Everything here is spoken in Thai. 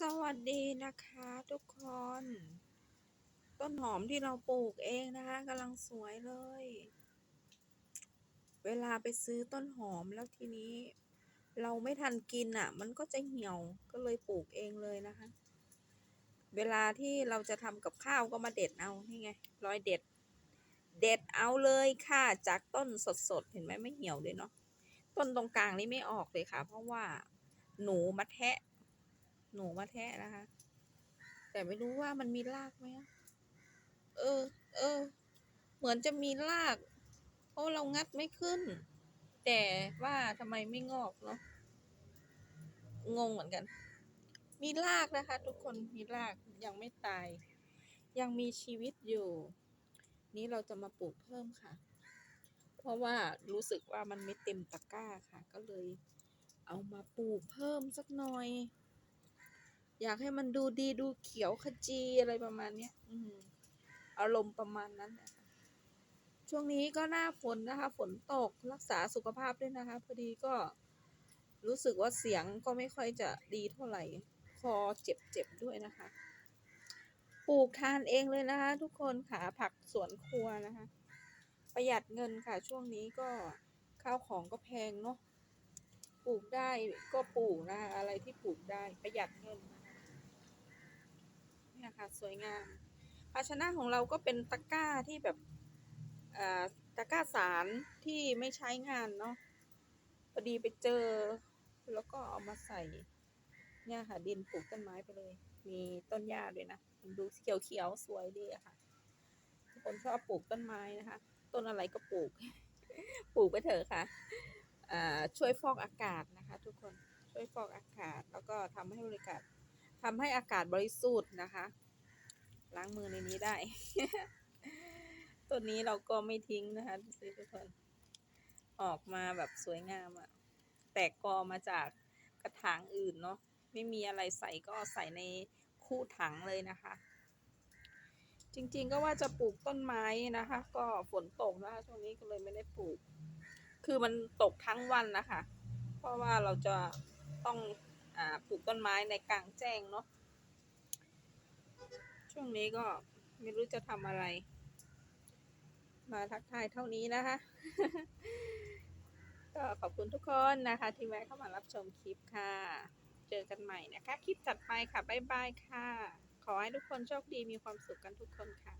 สวัสดีนะคะทุกคน ต้นหอมที่เราปลูกเองนะคะกำลังสวยเลย เวลาไปซื้อต้นหอมแล้วทีนี้ เราไม่ทันกินอะ มันก็จะเหี่ยวก็เลยปลูกเองเลยนะคะ เวลาที่เราจะทำกับข้าวก็มาเด็ดเอานี่ไงรอยเด็ด เด็ดเอาเลยค่ะจากต้นสดๆเห็นไหมไม่เหี่ยวเลยเนาะต้นตรงกลางนี่ไม่ออกเลยค่ะ เพราะว่าหนูมาแทะ หนูมาแทะนะคะ แต่ไม่รู้ว่ามันมีรากไหมเออ เออ เหมือนจะมีราก เพราะเรางัดไม่ขึ้น แต่ว่าทำไมไม่งอกเนาะงงเหมือนกัน มีรากนะคะ ทุกคนมีรากยังไม่ตาย ยังมีชีวิตอยู่ นี้เราจะมาปลูกเพิ่มค่ะ เพราะว่ารู้สึกว่ามันไม่เต็มตะกร้าค่ะ ก็เลย เอามาปลูกเพิ่มสักหน่อย อยากให้มันดูดีดูเขียวขจีอะไรประมาณเนี้ยอืมอารมณ์ประมาณนั้นนะคะช่วงนี้ก็หน้าฝนนะคะ ฝนตกรักษาสุขภาพด้วยนะคะ พอดีก็รู้สึกว่าเสียงก็ไม่ค่อยจะดีเท่าไหร่ คอเจ็บๆด้วยนะคะ ปลูกทานเองเลยนะคะ ทุกคนค่ะผักสวนครัวนะคะ ประหยัดเงินค่ะช่วงนี้ก็ข้าวของก็แพงเนาะปลูกได้ก็ปลูกนะคะอะไรที่ปลูกได้ประหยัดเงินนะะคะ สวยงาม ภาชนะของเราก็เป็นตะกร้าที่แบบตะกร้าสารที่ไม่ใช้งานเนาะพอดีไปเจอ แล้วก็เอามาใส่เนี่ยค่ะ ดินปลูกต้นไม้ไปเลย มีต้นหญ้าด้วยนะมันดูเขียวๆสวยดีอะค่ะทุกคนชอบปลูกต้นไม้นะคะ ต้นอะไรก็ปลูก ปลูกไปเถอะค่ะอ่าช่วยฟอกอากาศนะคะ ทุกคนช่วยฟอกอากาศ แล้วก็ทำให้บริการ ทำให้อากาศบริสุทธิ์นะคะ ล้างมือในนี้ได้ ตัวนี้เราก็ไม่ทิ้งนะคะทุกคน ออกมาแบบสวยงามอะแตกกอมาจากกระถางอื่นเนาะไม่มีอะไรใส่ก็ใส่ในคู่ถังเลยนะคะ จริงๆก็ว่าจะปลูกต้นไม้นะคะ ก็ฝนตกนะคะช่วงนี้ก็เลยไม่ได้ปลูก คือมันตกทั้งวันนะคะ เพราะว่าเราจะต้อง ปลูกต้นไม้ในกลางแจ้งเนาะช่วงนี้ก็ไม่รู้จะทำอะไร มาทักทายเท่านี้นะคะ ก็ขอบคุณทุกคนนะคะ ที่แวะเข้ามารับชมคลิปค่ะ เจอกันใหม่นะคะ คลิปถัดไปค่ะ บ๊ายบายค่ะ ขอให้ทุกคนโชคดีมีความสุขกันทุกคนค่ะ